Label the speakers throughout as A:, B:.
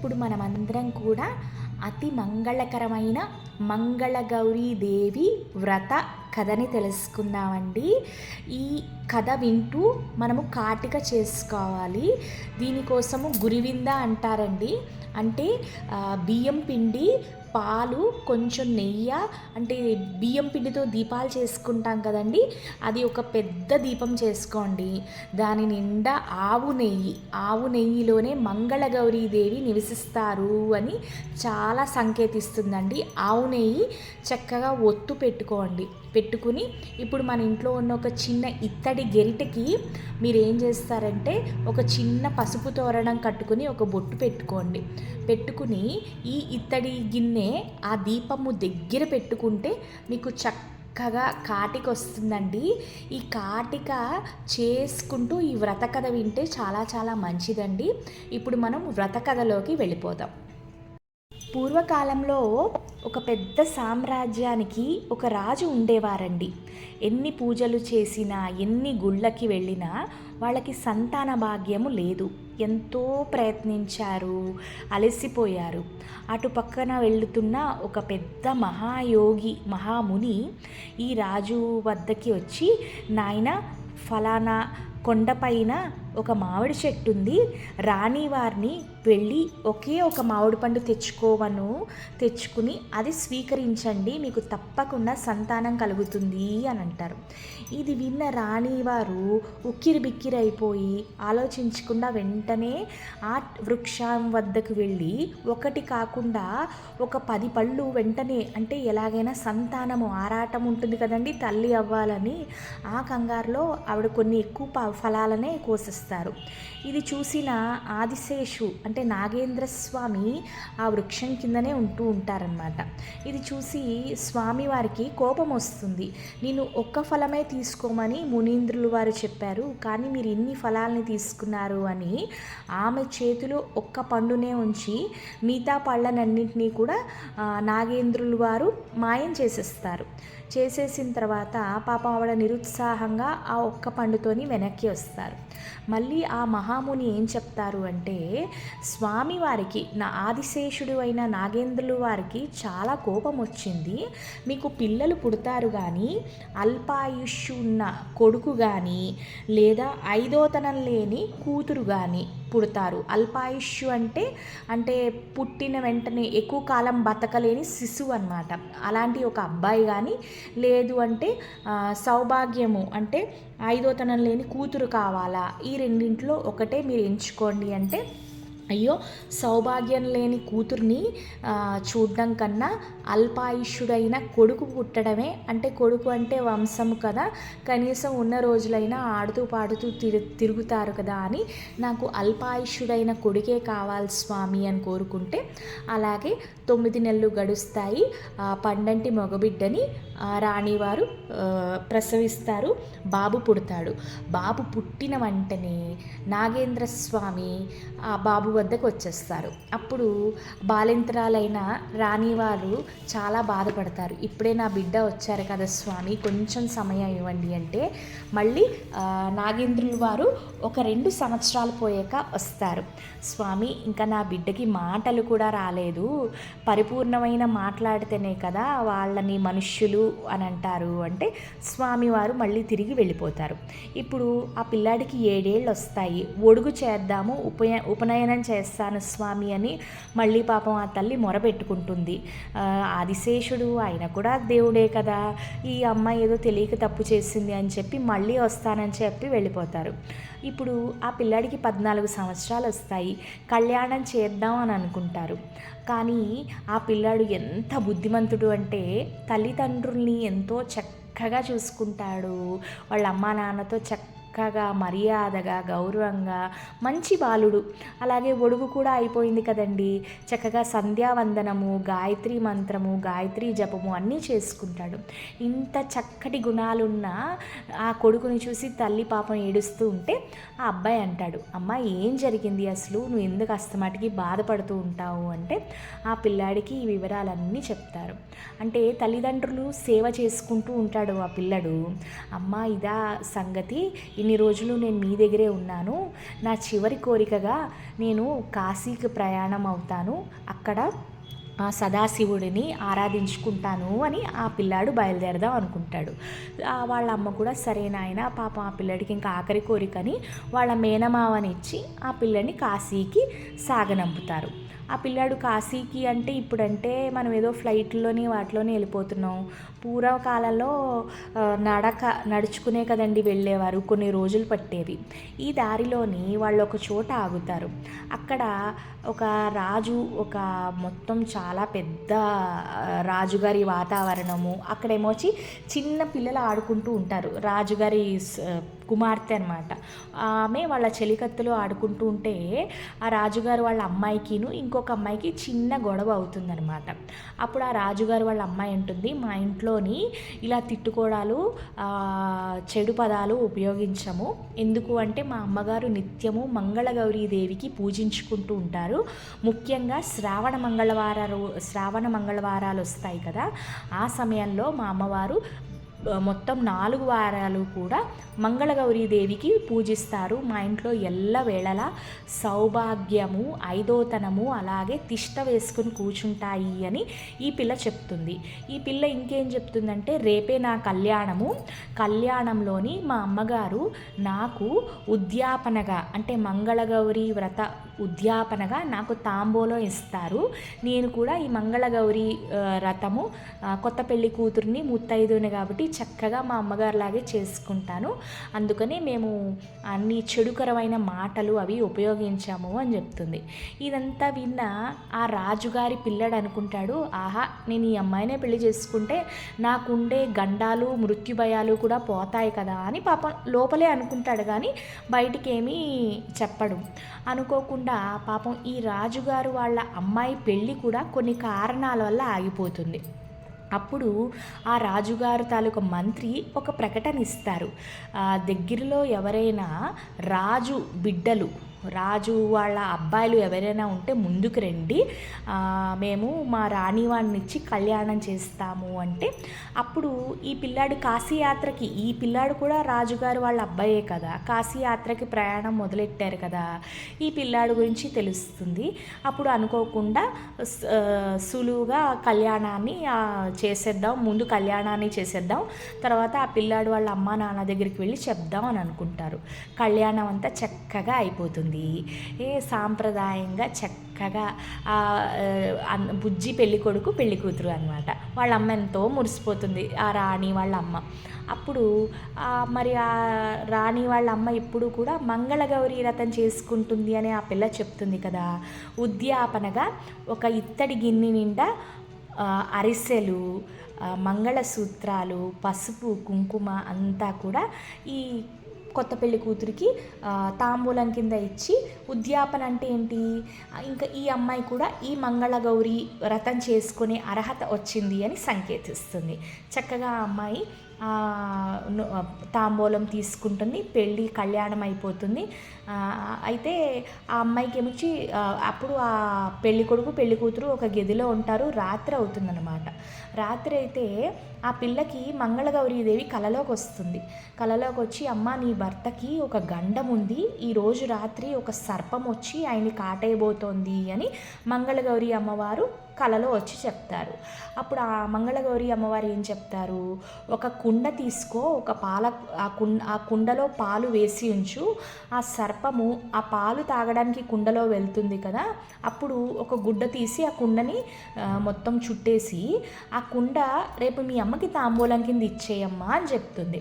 A: ఇప్పుడు మనమందరం కూడా అతి మంగళకరమైన మంగళగౌరీదేవి వ్రత కథని తెలుసుకుందామండి. ఈ కథ వింటూ మనము కాటిక చేసుకోవాలి. దీనికోసము గురివింద అంటారండి. అంటే బియ్యం పిండి పాలు కొంచెం నెయ్యి అంటే బియ్యం పిండితో దీపాలు చేసుకుంటాం కదండి. అది ఒక పెద్ద దీపం చేసుకోండి. దాని నిండా ఆవు నెయ్యి ఆవు నెయ్యిలోనే మంగళగౌరీదేవి నివసిస్తారు అని చాలా సంకేతిస్తుందండి. ఆవు నెయ్యి చక్కగా ఒత్తు పెట్టుకోండి. పెట్టుకుని ఇప్పుడు మన ఇంట్లో ఉన్న ఒక చిన్న ఇత్తడి గెరిటకి మీరు ఏం చేస్తారంటే ఒక చిన్న పసుపు తోరణం కట్టుకుని ఒక బొట్టు పెట్టుకోండి. పెట్టుకుని ఈ ఇత్తడి గిన్నె ఆ దీపము దగ్గర పెట్టుకుంటే మీకు చక్కగా కాటిక వస్తుందండి. ఈ కాటిక చేసుకుంటూ ఈ వ్రత కథ వింటే చాలా చాలా మంచిదండి. ఇప్పుడు మనం వ్రత కథలోకి వెళ్ళిపోదాం. పూర్వకాలంలో ఒక పెద్ద సామ్రాజ్యానికి ఒక రాజు ఉండేవారండి. ఎన్ని పూజలు చేసినా ఎన్ని గుళ్ళకి వెళ్ళినా వాళ్ళకి సంతాన భాగ్యము లేదు. ఎంతో ప్రయత్నించారు అలసిపోయారు. అటు పక్కన వెళుతున్న ఒక పెద్ద మహాయోగి మహాముని ఈ రాజు వద్దకి వచ్చి నాయన ఫలానా కొండపైన ఒక మామిడి చెట్టు ఉంది రాణి వారిని వెళ్ళి ఒకే ఒక మామిడి పండు తెచ్చుకోవను తెచ్చుకుని అది స్వీకరించండి మీకు తప్పకుండా సంతానం కలుగుతుంది అని అంటారు. ఇది విన్న రాణివారు ఉక్కిరి బిక్కిరి అయిపోయి ఆలోచించకుండా వెంటనే ఆ వృక్షం వద్దకు వెళ్ళి ఒకటి కాకుండా ఒక పది పళ్ళు వెంటనే అంటే ఎలాగైనా సంతానము ఆరాటం ఉంటుంది కదండి తల్లి అవ్వాలని ఆ కంగారులో ఆవిడ కొన్ని ఎక్కువ ప- ఫలాలనే కోసిస్తారు ఇది చూసిన ఆదిశేషు అంటే నాగేంద్ర స్వామి ఆ వృక్షం కిందనే ఉంటూ ఉంటారనమాట ఇది చూసి స్వామి వారికి కోపం వస్తుంది. నేను ఒక్క ఫలమే తీసుకోమని మునీంద్రులు వారు చెప్పారు. కానీ మీరు ఇన్ని ఫలాల్ని తీసుకున్నారు అని ఆమె చేతిలో ఒక్క పండునే ఉంచి మిగతా పళ్ళనన్నింటినీ కూడా నాగేంద్రులు వారు మాయం చేసేస్తారు. చేసేసిన తర్వాత పాపం ఆవిడ నిరుత్సాహంగా ఆ ఒక్క పండుతోని వెనక్కి వస్తారు. మళ్ళీ ఆ మహాముని ఏం చెప్తారు అంటే స్వామివారికి నా ఆదిశేషుడు అయిన నాగేంద్రులు వారికి చాలా కోపం వచ్చింది. మీకు పిల్లలు పుడతారు కానీ అల్పాయుష్ ఉన్న కొడుకు కానీ లేదా ఐదోతనం లేని కూతురు కానీ పుడతారు. అల్పాయుష్యు అంటే అంటే పుట్టిన వెంటనే ఎక్కువ కాలం బతకలేని శిశువు అనమాట అలాంటి ఒక అబ్బాయి కానీ లేదు అంటే సౌభాగ్యము అంటే ఐదోతనం లేని కూతురు కావాలా? ఈ రెండింటిలో ఒకటే మీరు ఎంచుకోండి అంటే అయ్యో సౌభాగ్యం లేని కూతుర్ని చూడడం కన్నా అల్పాయుష్యుడైన కొడుకు పుట్టడమే. అంటే కొడుకు అంటే వంశం కదా. కనీసం ఉన్న రోజులైనా ఆడుతూ పాడుతూ తిరు తిరుగుతారు కదా అని నాకు అల్పాయుష్యుడైన కొడుకే కావాలి స్వామి అని కోరుకుంటే అలాగే తొమ్మిది నెలలు గడుస్తాయి. పండంటి మగబిడ్డని రాణివారు ప్రసవిస్తారు బాబు పుడతాడు. బాబు పుట్టిన వెంటనే నాగేంద్ర స్వామి ఆ బాబు వద్దకు వచ్చేస్తారు. అప్పుడు బాలింతరాలైన రాణివారు చాలా బాధపడతారు. ఇప్పుడే నా బిడ్డ వచ్చారు కదా స్వామి కొంచెం సమయం ఇవ్వండి అంటే మళ్ళీ నాగేంద్రుల వారు ఒక రెండు సంవత్సరాలు పోయాక వస్తారు. స్వామి ఇంకా నా బిడ్డకి మాటలు కూడా రాలేదు. పరిపూర్ణమైన మాట్లాడితేనే కదా వాళ్ళని మనుష్యులు అని అంటారు. అంటే స్వామివారు మళ్ళీ తిరిగి వెళ్ళిపోతారు. ఇప్పుడు ఆ పిల్లాడికి ఏడేళ్ళు వస్తాయి ఒడుగు చేద్దాము ఉపయ ఉపనయనం చేస్తాను స్వామి అని మళ్ళీ పాపం ఆ తల్లి మొరపెట్టుకుంటుంది. ఆదిశేషుడు ఆయన కూడా దేవుడే కదా. ఈ అమ్మాయి ఏదో తెలియక తప్పు చేసింది అని చెప్పి మళ్ళీ వస్తానని చెప్పి వెళ్ళిపోతారు. ఇప్పుడు ఆ పిల్లాడికి పద్నాలుగు సంవత్సరాలు వస్తాయి కళ్యాణం చేద్దాం అని అనుకుంటారు. కానీ ఆ పిల్లాడు ఎంత బుద్ధిమంతుడు అంటే తల్లిదండ్రుల్ని ఎంతో చక్కగా చూసుకుంటాడు. వాళ్ళ అమ్మా నాన్నతో చక్కగా మర్యాదగా గౌరవంగా మంచి బాలుడు. అలాగే ఒడుగు కూడా అయిపోయింది కదండి. చక్కగా సంధ్యావందనము గాయత్రి మంత్రము గాయత్రి జపము అన్నీ చేసుకుంటాడు. ఇంత చక్కటి గుణాలున్న ఆ కొడుకుని చూసి తల్లి పాపం ఏడుస్తూ ఉంటే ఆ అబ్బాయి అంటాడు అమ్మ ఏం జరిగింది అసలు? నువ్వు ఎందుకు అస్తమాటికి బాధపడుతూ ఉంటావు? అంటే ఆ పిల్లాడికి ఈ వివరాలన్నీ చెప్తారు. అంటే తల్లిదండ్రులు సేవ చేసుకుంటూ ఉంటాడు ఆ పిల్లడు. అమ్మ ఇదా సంగతి. ఇన్ని రోజులు నేను మీ దగ్గరే ఉన్నాను. నా చివరి కోరికగా నేను కాశీకి ప్రయాణం అవుతాను. అక్కడ ఆ సదాశివుడిని ఆరాధించుకుంటాను అని ఆ పిల్లాడు బయలుదేరదాం అనుకుంటాడు. వాళ్ళ అమ్మ కూడా సరే నాయన పాపం ఆ పిల్లడికి ఇంకా ఆఖరి కోరికని వాళ్ళ మేనమావనిచ్చి ఆ పిల్లని కాశీకి సాగనంపుతారు. ఆ పిల్లాడు కాశీకి అంటే ఇప్పుడంటే మనం ఏదో ఫ్లైట్లోని వాటిలోనే వెళ్ళిపోతున్నాం. పూర్వకాలంలో నడక నడుచుకునే కదండి వెళ్ళేవారు కొన్ని రోజులు పట్టేవి. ఈ దారిలోని వాళ్ళు ఒక చోట ఆగుతారు. అక్కడ ఒక రాజు ఒక మొత్తం చాలా పెద్ద రాజుగారి వాతావరణము. అక్కడేమోచి చిన్న పిల్లలు ఆడుకుంటూ ఉంటారు. రాజుగారి కుమార్తె అనమాట ఆమె వాళ్ళ చెలికత్తెలు ఆడుకుంటూ ఉంటే ఆ రాజుగారు వాళ్ళ అమ్మాయికిను ఇంకొక అమ్మాయికి చిన్న గొడవ అవుతుందన్నమాట. అప్పుడు ఆ రాజుగారు వాళ్ళ అమ్మాయి ఉంటుంది మా ఇంట్లో ఇంట్లోని ఇలా తిట్టుకోవడాలు చెడు పదాలు ఉపయోగించము. ఎందుకు అంటే మా అమ్మగారు నిత్యము మంగళగౌరీ దేవికి పూజించుకుంటూ ఉంటారు. ముఖ్యంగా శ్రావణ మంగళవారాలు శ్రావణ మంగళవారాలు వస్తాయి కదా. ఆ సమయంలో మా అమ్మవారు మొత్తం నాలుగు వారాలు కూడా మంగళగౌరీ దేవికి పూజిస్తారు. మా ఇంట్లో ఎల్లవేళలా సౌభాగ్యము ఐదోతనము అలాగే తిష్ట వేసుకుని కూర్చుంటాయి అని ఈ పిల్ల చెప్తుంది. ఈ పిల్ల ఇంకేం చెప్తుందంటే రేపే నా కళ్యాణము. కళ్యాణంలోని మా అమ్మగారు నాకు ఉద్యాపనగా అంటే మంగళగౌరి వ్రత ఉద్యాపనగా నాకు తాంబూలం ఇస్తారు. నేను కూడా ఈ మంగళగౌరి రథము కొత్త పెళ్ళి కూతుర్ని ముత్తైదుని కాబట్టి చక్కగా మా అమ్మగారిలాగే చేసుకుంటాను. అందుకని మేము అన్ని చెడుకరమైన మాటలు అవి ఉపయోగించాము అని చెప్తుంది. ఇదంతా విన్న ఆ రాజుగారి పిల్లడు అనుకుంటాడు ఆహా నేను ఈ అమ్మాయినే పెళ్ళి చేసుకుంటే నాకుండే గండాలు మృత్యుభయాలు కూడా పోతాయి కదా అని పాపం లోపలే అనుకుంటాడు కానీ బయటికి ఏమీ చెప్పడు. అనుకోకుండా పాపం ఈ రాజుగారు వాళ్ళ అమ్మాయి పెళ్ళి కూడా కొన్ని కారణాల వల్ల ఆగిపోతుంది. అప్పుడు ఆ రాజుగారు తాలూకు మంత్రి ఒక ప్రకటన ఇస్తారు. దగ్గరలో ఎవరైనా రాజు బిడ్డలు రాజు వాళ్ళ అబ్బాయిలు ఎవరైనా ఉంటే ముందుకు రండి. మేము మా రాణివాడిని ఇచ్చి కళ్యాణం చేస్తాము అంటే అప్పుడు ఈ పిల్లాడు కాశీయాత్రకి ఈ పిల్లాడు కూడా రాజుగారు వాళ్ళ అబ్బాయే కదా. కాశీయాత్రకి ప్రయాణం మొదలెట్టారు కదా. ఈ పిల్లాడు గురించి తెలుస్తుంది. అప్పుడు అనుకోకుండా సులువుగా కళ్యాణాన్ని చేసేద్దాం ముందు కళ్యాణాన్ని చేసేద్దాం. తర్వాత ఆ పిల్లాడు వాళ్ళ అమ్మ నాన్న దగ్గరికి వెళ్ళి చెప్దాం అని అనుకుంటారు. కళ్యాణం అంతా చక్కగా అయిపోతుంది. ఏ సాంప్రదాయంగా చక్కగా బుజ్జి పెళ్ళి కొడుకు పెళ్ళి కూతురు అనమాట వాళ్ళ అమ్మ ఎంతో మురిసిపోతుంది ఆ రాణి వాళ్ళ అమ్మ. అప్పుడు మరి ఆ రాణి వాళ్ళ అమ్మ ఎప్పుడు కూడా మంగళగౌరి రథం చేసుకుంటుంది అని ఆ పిల్ల చెప్తుంది కదా. ఉద్యాపనగా ఒక ఇత్తడి గిన్నె నిండా అరిసెలు మంగళసూత్రాలు పసుపు కుంకుమ అంతా కూడా ఈ కొత్త పెళ్ళి కూతురికి తాంబూలం కింద ఇచ్చి ఉద్యాపన అంటే ఏంటి? ఇంకా ఈ అమ్మాయి కూడా ఈ మంగళగౌరి వ్రతం చేసుకునే అర్హత వచ్చింది అని సంకేతిస్తుంది. చక్కగా ఆ అమ్మాయి తాంబూలం తీసుకుంటుంది పెళ్ళి కళ్యాణం అయిపోతుంది. అయితే ఆ అమ్మాయికి ఏమిచ్చి అప్పుడు ఆ పెళ్ళి కొడుకు పెళ్ళి కూతురు ఒక గదిలో ఉంటారు రాత్రి అవుతుందన్నమాట. రాత్రి అయితే ఆ పిల్లకి మంగళగౌరీదేవి కలలోకి వస్తుంది. కలలోకి వచ్చి అమ్మ నీ భర్తకి ఒక గండం ఉంది. ఈరోజు రాత్రి ఒక సర్పం వచ్చి ఆయన్ని కాటేయబోతోంది అని మంగళగౌరి అమ్మవారు కలలో వచ్చి చెప్తారు. అప్పుడు ఆ మంగళగౌరి అమ్మవారు ఏం చెప్తారు? ఒక కుండ తీసుకో ఒక పాల ఆ కుండ ఆ కుండలో పాలు వేసి ఉంచు. ఆ సర్పము ఆ పాలు తాగడానికి కుండలో వెళ్తుంది కదా అప్పుడు ఒక గుడ్డ తీసి ఆ కుండని మొత్తం చుట్టేసి ఆ కుండ రేపు మీ అమ్మకి తాంబూలం కింద ఇచ్చేయమ్మా అని చెప్తుంది.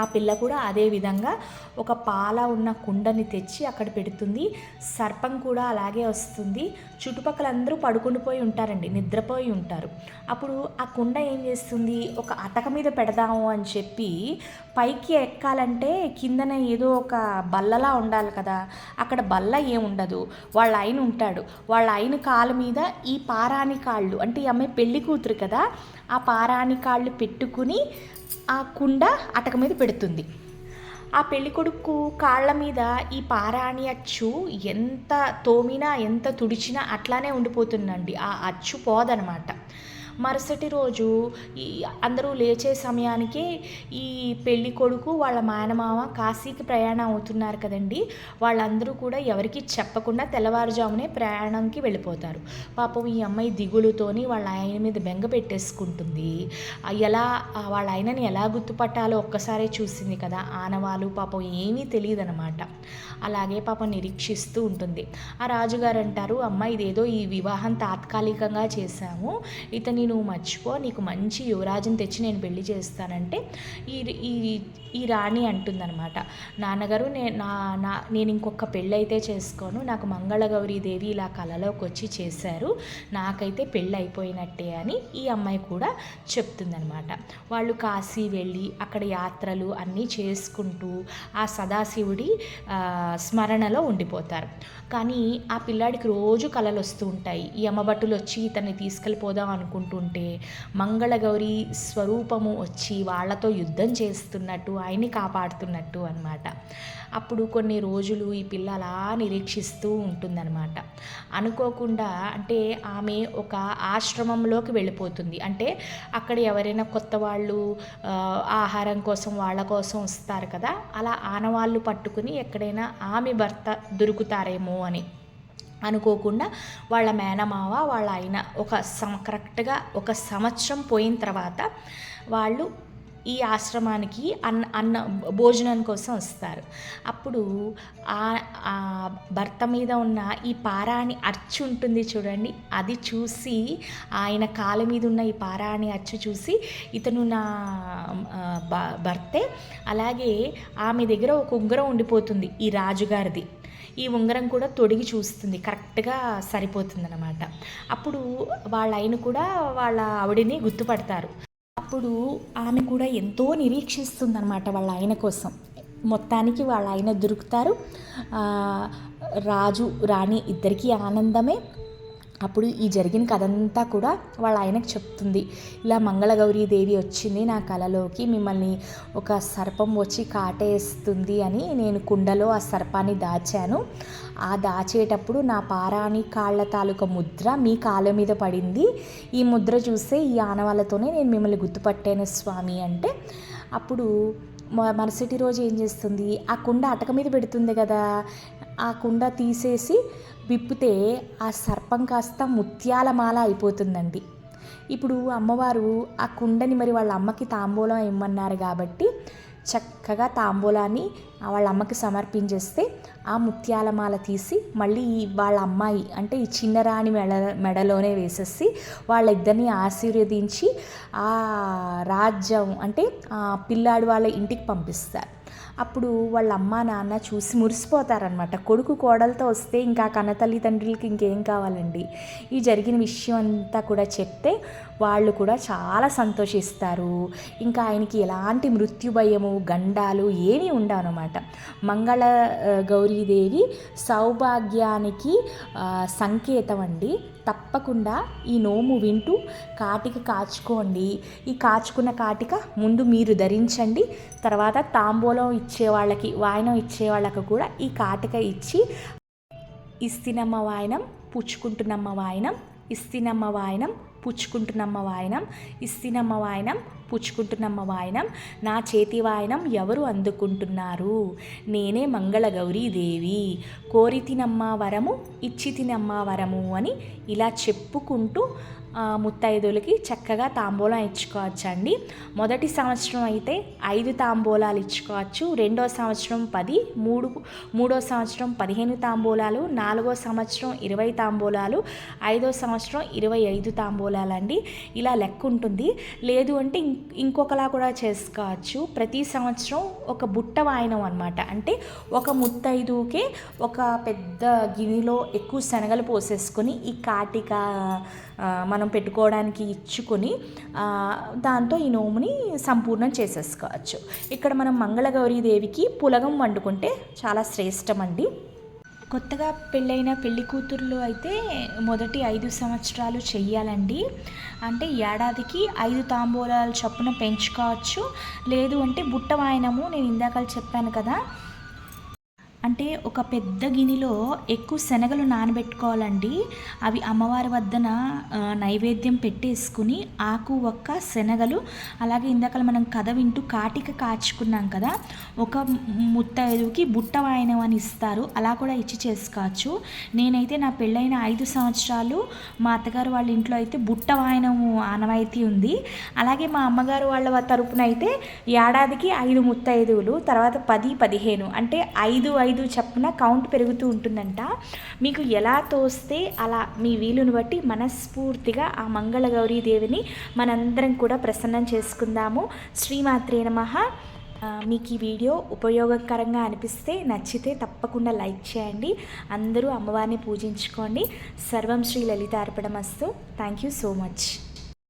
A: ఆ పిల్ల కూడా అదే విధంగా ఒక పాల ఉన్న కుండని తెచ్చి అక్కడ పెడుతుంది. సర్పం కూడా అలాగే వస్తుంది. చుట్టుపక్కల అందరూ పడుకుండిపోయి ఉంటారండి నిద్రపోయి ఉంటారు. అప్పుడు ఆ కుండ ఏం చేస్తుంది? ఒక అటక మీద పెడదాము అని చెప్పి పైకి ఎక్కాలంటే కిందన ఏదో ఒక బల్లలా ఉండాలి కదా అక్కడ బల్ల ఏముండదు వాళ్ళ ఆయన ఉంటాడు. వాళ్ళ ఆయన కాలు మీద ఈ పారాని కాళ్ళు అంటే ఈ అమ్మాయి పెళ్ళి కూతురు కదా ఆ పారాని కాళ్ళు పెట్టుకుని ఆ కుండ అటక మీద పెడుతుంది. ఆ పెళ్ళికొడుకు కాళ్ళ మీద ఈ పారాణి అచ్చు ఎంత తోమినా ఎంత తుడిచినా అట్లానే ఉండిపోతుందండి. ఆ అచ్చు పోదనమాట. మరుసటి రోజు ఈ అందరూ లేచే సమయానికి ఈ పెళ్ళి కొడుకు వాళ్ళ మేనమామ కాశీకి ప్రయాణం అవుతున్నారు కదండి. వాళ్ళందరూ కూడా ఎవరికి చెప్పకుండా తెల్లవారుజామునే ప్రయాణంకి వెళ్ళిపోతారు. పాపం ఈ అమ్మాయి దిగులుతోని వాళ్ళ ఆయన మీద బెంగ పెట్టేసుకుంటుంది. ఎలా వాళ్ళ ఆయనని ఎలా గుర్తుపట్టాలో ఒక్కసారే చూసింది కదా. ఆనవాలు పాపం ఏమీ తెలియదనమాట అలాగే పాపం నిరీక్షిస్తూ ఉంటుంది. ఆ రాజుగారు అంటారు అమ్మ ఇదేదో ఈ వివాహం తాత్కాలికంగా చేశాము. ఇతని నువ్వు మర్చిపో నీకు మంచి యువరాజుని తెచ్చి నేను పెళ్ళి చేస్తానంటే ఈ ఈ ఈ రాణి అంటుందన్నమాట. నాన్నగారు నే నా నా నేను ఇంకొక పెళ్ళి అయితే చేసుకోను నాకు మంగళగౌరీ దేవి ఇలా కళలోకి వచ్చి చేశారు నాకైతే పెళ్ళి అయిపోయినట్టే అని ఈ అమ్మాయి కూడా చెప్తుందనమాట వాళ్ళు కాశీ వెళ్ళి అక్కడ యాత్రలు అన్నీ చేసుకుంటూ ఆ సదాశివుడి స్మరణలో ఉండిపోతారు. కానీ ఆ పిల్లాడికి రోజు కలలు వస్తూ ఉంటాయి. ఈ అమ్మబట్టులు వచ్చి ఇతన్ని తీసుకెళ్ళిపోదాం అనుకుంటుంటే మంగళగౌరి స్వరూపము వచ్చి వాళ్ళతో యుద్ధం చేస్తున్నట్టు ఆయన్ని కాపాడుతున్నట్టు అనమాట అప్పుడు కొన్ని రోజులు ఈ పిల్ల అలా నిరీక్షిస్తూ ఉంటుందన్నమాట. అనుకోకుండా అంటే ఆమె ఒక ఆశ్రమంలోకి వెళ్ళిపోతుంది. అంటే అక్కడ ఎవరైనా కొత్త వాళ్ళు ఆహారం కోసం వాళ్ళ కోసం వస్తారు కదా అలా ఆనవాళ్ళు పట్టుకుని ఎక్కడైనా ఆమె భర్త దొరుకుతారేమో అని. అనుకోకుండా వాళ్ళ మేనమావ వాళ్ళ ఆయన ఒక సం కరెక్ట్గా ఒక సంవత్సరం పోయిన తర్వాత వాళ్ళు ఈ ఆశ్రమానికి అన్న అన్న భోజనం కోసం వస్తారు. అప్పుడు ఆ భర్త మీద ఉన్న ఈ పారాని అచ్చు ఉంటుంది చూడండి. అది చూసి ఆయన కాళ్ళ మీద ఉన్న ఈ పారాని అచ్చు చూసి ఇతను నా భ- భర్తే అలాగే ఆమె దగ్గర ఒక ఉంగరం ఉండిపోతుంది ఈ రాజుగారిది. ఈ ఉంగరం కూడా తొడిగి చూస్తుంది. కరెక్ట్గా సరిపోతుందన్నమాట. అప్పుడు వాళ్ళ ఆయన కూడా వాళ్ళ ఆవిడని గుర్తుపడతారు. అప్పుడు ఆమె కూడా ఎంతో నిరీక్షిస్తుంది అనమాట వాళ్ళ ఆయన కోసం. మొత్తానికి వాళ్ళ ఆయన దొరుకుతారు. రాజు రాణి ఇద్దరికీ ఆనందమే. అప్పుడు ఈ జరిగిన కథ అంతా కూడా వాళ్ళ ఆయనకు చెప్తుంది. ఇలా మంగళగౌరీ దేవి వచ్చింది నా కలలోకి మిమ్మల్ని ఒక సర్పం వచ్చి కాటేస్తుంది అని నేను కుండలో ఆ సర్పాన్ని దాచాను. ఆ దాచేటప్పుడు నా పారాణి కాళ్ళ తాలూకా ముద్ర మీ కాళ్ళ మీద పడింది. ఈ ముద్ర చూస్తే ఈ ఆనవాళ్ళతోనే నేను మిమ్మల్ని గుర్తుపట్టాను స్వామి అంటే. అప్పుడు మ- మరుసటి రోజు ఏం చేస్తుంది? ఆ కుండ అటక మీద పెడుతుంది కదా. ఆ కుండ తీసేసి విప్పితే ఆ సర్పం కాస్త ముత్యాల మాల అయిపోతుందండి. ఇప్పుడు అమ్మవారు ఆ కుండని మరి వాళ్ళ అమ్మకి తాంబూలం ఇమ్మన్నారు కాబట్టి చక్కగా తాంబూలాన్ని వాళ్ళ అమ్మకి సమర్పించేస్తే ఆ ముత్యాల మాల తీసి మళ్ళీ వాళ్ళ అమ్మాయి అంటే ఈ చిన్నరాణి మెడ మెడలోనే వేసేసి వాళ్ళిద్దరిని ఆశీర్వదించి ఆ రాజ్యం అంటే ఆ పిల్లాడు వాళ్ళ ఇంటికి పంపిస్తారు. అప్పుడు వాళ్ళ అమ్మ నాన్న చూసి మురిసిపోతారనమాట కొడుకు కోడలతో వస్తే ఇంకా కన్న తల్లిదండ్రులకి ఇంకేం కావాలండి? ఈ జరిగిన విషయం అంతా కూడా చెప్తే వాళ్ళు కూడా చాలా సంతోషిస్తారు. ఇంకా ఆయనకి ఎలాంటి మృత్యు భయము గండాలు ఏమీ ఉండవు అనమాట మంగళ గౌరీదేవి సౌభాగ్యానికి సంకేతం అండి. తప్పకుండా ఈ నోము వింటూ కాటిక కాచుకోండి. ఈ కాచుకున్న కాటిక ముందు మీరు ధరించండి. తర్వాత తాంబూలం ఇచ్చే వాళ్ళకి వాయనం ఇచ్చే వాళ్ళకి కూడా ఈ కాటిక ఇచ్చి ఇస్తినమ్మ వాయనం పుచ్చుకుంటున్నమ్మ వాయనం ఇస్తినమ్మ వాయనం పుచ్చుకుంటున్నమ్మ వాయనం ఇస్తినమ్మ వాయనం పుచ్చుకుంటున్నమ్మ వాయనం నా చేతి వాయనం ఎవరు అందుకుంటున్నారు? నేనే మంగళగౌరీ దేవి. కోరి తినమ్మ వరము ఇచ్చి తినమ్మ వరము అని ఇలా చెప్పుకుంటూ ముత్తైదులకి చక్కగా తాంబూలం ఇచ్చుకోవచ్చండి. మొదటి సంవత్సరం అయితే ఐదు తాంబూలాలు ఇచ్చుకోవచ్చు. రెండో సంవత్సరం పది మూడు మూడో సంవత్సరం పదిహేను తాంబూలాలు నాలుగో సంవత్సరం ఇరవై తాంబూలాలు ఐదో సంవత్సరం ఇరవై ఐదు తాంబూలాలండి. ఇలా లెక్క ఉంటుంది. లేదు అంటే ఇంకొకలా కూడా చేసుకోవచ్చు. ప్రతి సంవత్సరం ఒక బుట్ట వాయనం అనమాట అంటే ఒక ముత్తైదుకే ఒక పెద్ద గిన్నెలో ఎక్కువ శనగలు పోసేసుకొని ఈ కాటిక మనం మనం పెట్టుకోవడానికి ఇచ్చుకొని దాంతో ఈ నోముని సంపూర్ణం చేసేసుకోవచ్చు. ఇక్కడ మనం మంగళగౌరీ దేవికి పులగం వండుకుంటే చాలా శ్రేష్టమండి. కొత్తగా పెళ్ళైన పెళ్ళి కూతుర్లు అయితే మొదటి ఐదు సంవత్సరాలు చెయ్యాలండి. అంటే ఏడాదికి ఐదు తాంబూలాల చొప్పున పెంచుకోవచ్చు. లేదు అంటే బుట్ట వాయనము నేను ఇందాక చెప్పాను కదా. అంటే ఒక పెద్ద గిన్నెలో ఎక్కువ శనగలు నానబెట్టుకోవాలండి. అవి అమ్మవారి వద్దన నైవేద్యం పెట్టేసుకుని ఆకు ఒక్క శనగలు అలాగే ఇందాక మనం కథ వింటూ కాటిక కాచుకున్నాం కదా ఒక ముత్తైదుకి బుట్ట వాయనం అని ఇస్తారు. అలా కూడా ఇచ్చి చేసుకోవచ్చు. నేనైతే నా పెళ్ళైన ఐదు సంవత్సరాలు మా అత్తగారు వాళ్ళ ఇంట్లో అయితే బుట్ట వాయనం ఆనవాయితీ ఉంది. అలాగే మా అమ్మగారు వాళ్ళ తరపున అయితే ఏడాదికి ఐదు ముత్తైదువులు తర్వాత పది పదిహేను అంటే ఐదు ఐదు చప్పున కౌంట్ పెరుగుతూ ఉంటుందంట. మీకు ఎలా తోస్తే అలా మీ వీలుని బట్టి మనస్ఫూర్తిగా ఆ మంగళగౌరీ దేవిని మనందరం కూడా ప్రసన్నం చేసుకుందాము. శ్రీమాత్రే నమః. మీకు ఈ వీడియో ఉపయోగకరంగా అనిపిస్తే నచ్చితే తప్పకుండా లైక్ చేయండి. అందరూ అమ్మవారిని పూజించుకోండి. సర్వం Shri లలితార్పణమస్తు. Thank you so much